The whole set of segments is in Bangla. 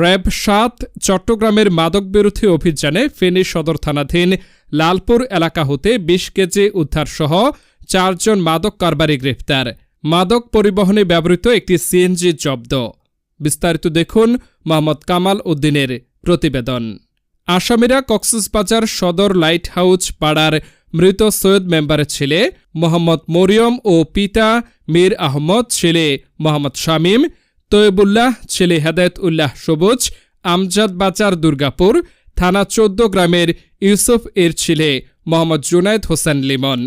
র্যাব সাত চট্টগ্রামের মাদক বিরোধী অভিযানে ফেনী সদর থানাধীন লালপুর এলাকা হতে বিশ কেজি উদ্ধারসহ চারজন মাদক কারবারি গ্রেফতার মাদক পরিবহনে ব্যবহৃত একটি সিএনজি জব্দ। বিস্তারিত দেখুন মোহাম্মদ কামাল উদ্দিনের প্রতিবেদন। আসামিরা কক্সবাজার সদর লাইট হাউস পাড়ার মৃত সৈয়দ মেম্বারের ছেলে মোহাম্মদ মরিয়ম ও পিতা মীর আহমদ, ছেলে মোহাম্মদ শামীম তৈবুল্লাহ, ছেলে হেদায়ত উল্লাহ সবুজ, আমজাদ বাজার দুর্গাপুর, থানা চোদ্দ গ্রামের ইউসুফ এর ছেলে মোহাম্মদ জুনায়েদ হোসেন লিমন।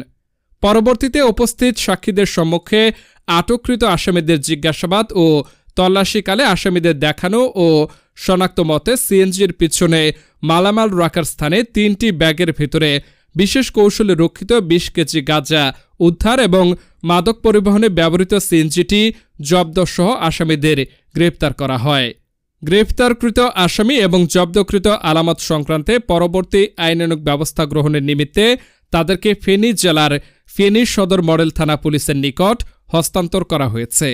পরবর্তীতে উপস্থিত সাক্ষীদের সম্মুখে আটককৃত আসামিদের জিজ্ঞাসাবাদ ও তল্লাশিকালে আসামিদের দেখানো ও শনাক্ত মতে সিএনজির পিছনে মালামাল রাখার স্থানে তিনটি ব্যাগের ভেতরে বিশেষ কৌশলে রক্ষিত বিশ কেজি গাঁজা উদ্ধার এবং মাদক পরিবহনে ব্যবহৃত সিএনজিটি জব্দসহ আসামিদের গ্রেপ্তার করা হয়। গ্রেফতারকৃত আসামি এবং জব্দকৃত আলামত সংক্রান্তে পরবর্তী আইনানুক ব্যবস্থা গ্রহণের নিমিত্তে তাদেরকে ফেনী জেলার ফেনী সদর মডেল থানা পুলিশের নিকট হস্তান্তর করা হয়েছে।